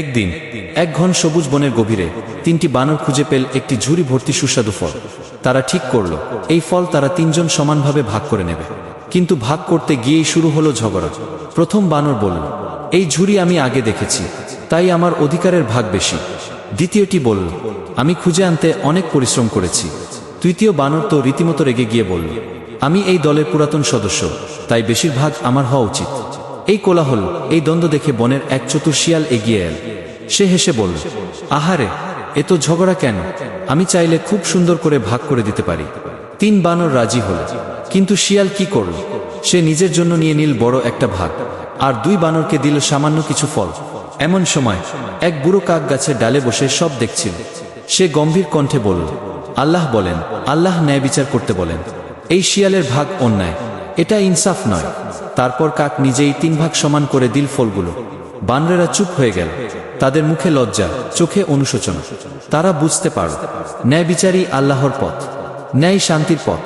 একদিন, এক ঘন সবুজ বনের গভীরে তিনটি বানর খুঁজে পেল একটি ঝুড়ি ভর্তি সুস্বাদু ফল। তারা ঠিক করল, এই ফল তারা তিনজন সমানভাবে ভাগ করে নেবে। কিন্তু ভাগ করতে গিয়েই শুরু হলো ঝগড়া। প্রথম বানর বলল, এই ঝুড়ি আমি আগে দেখেছি, তাই আমার অধিকারের ভাগ বেশি। দ্বিতীয়টি বলল, আমি খুঁজে আনতে অনেক পরিশ্রম করেছি। তৃতীয় বানর তো রীতিমতো রেগে গিয়ে বলল, আমি এই দলের পুরাতন সদস্য, তাই বেশিরভাগ আমার হওয়া উচিত। এই কোলাহল, এই দ্বন্দ্ব দেখে বনের এক চতুর শিয়াল এগিয়ে এল। সে হেসে বলল, আহারে, এ তো ঝগড়া কেন? আমি চাইলে খুব সুন্দর করে ভাগ করে দিতে পারি। তিন বানর রাজি হল, কিন্তু শিয়াল কি করল? সে নিজের জন্য নিয়ে নিল বড় একটা ভাগ, আর দুই বানরকে দিল সামান্য কিছু ফল। এমন সময়, এক বুড়ো কাক গাছের ডালে বসে সব দেখছিল। সে গম্ভীর কণ্ঠে বলল, আল্লাহ বলেন, আল্লাহ ন্যায় বিচার করতে বলেন। এই শিয়ালের ভাগ অন্যায় এটা ইনসাফ নয়। তারপর কাক নিজেই তিন ভাগ সমান করে দিল ফলগুলো। বানরেরা চুপ হয়ে গেল। তাদের মুখে লজ্জা, চোখে অনুশোচনা। তারা বুঝতে পারল ন্যায় বিচারই আল্লাহর পথ, ন্যায় শান্তির পথ।